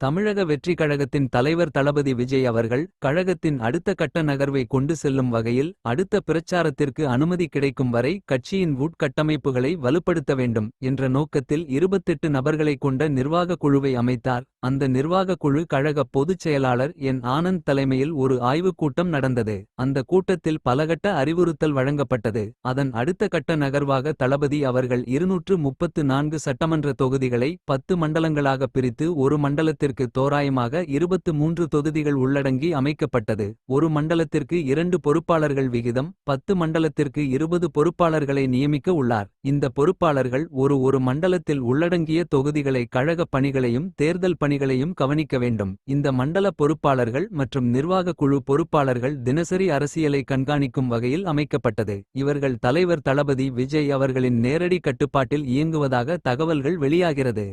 தமிழக வெற்றி கழகத்தின் தலைவர் தளபதி விஜய் அவர்கள் கழகத்தின் அடுத்த கட்ட நகர்வை கொண்டு செல்லும் வகையில் அடுத்த பிரச்சாரத்திற்கு அனுமதி கிடைக்கும் வரை கட்சியின் உட்கட்டமைப்புகளை வலுப்படுத்த வேண்டும் என்ற நோக்கத்தில் 28 நபர்களைக் கொண்ட நிர்வாக குழுவை அமைத்தார். அந்த நிர்வாக குழு கழக பொதுச் செயலாளர் என் ஆனந்த் தலைமையில் ஒரு ஆய்வுக் கூட்டம் நடந்தது. அந்த கூட்டத்தில் பலகட்ட அறிவுறுத்தல் வழங்கப்பட்டது. அதன் அடுத்த கட்ட நகர்வாக தளபதி அவர்கள் இருநூற்று முப்பத்து நான்கு சட்டமன்ற தொகுதிகளை பத்து மண்டலங்களாக பிரித்து ஒரு மண்டலத்திற்கு தோராயமாக இருபத்து மூன்று தொகுதிகள் உள்ளடங்கி அமைக்கப்பட்டது. ஒரு மண்டலத்திற்கு இரண்டு பொறுப்பாளர்கள் விகிதம் பத்து மண்டலத்திற்கு இருபது பொறுப்பாளர்களை நியமிக்க உள்ளார். இந்த பொறுப்பாளர்கள் ஒரு ஒரு மண்டலத்தில் உள்ளடங்கிய தொகுதிகளை கழக பணிகளையும் தேர்தல் பணிகளையும் கவனிக்க வேண்டும். இந்த மண்டல பொறுப்பாளர்கள் மற்றும் நிர்வாக குழு பொறுப்பாளர்கள் தினசரி அரசியலை கண்காணிக்கும் வகையில் அமைக்கப்பட்டது. இவர்கள் தலைவர் தளபதி விஜய் அவர்களின் நேரடி கட்டுப்பாட்டில் இயங்குவதாக தகவல்கள் வெளியாகிறது.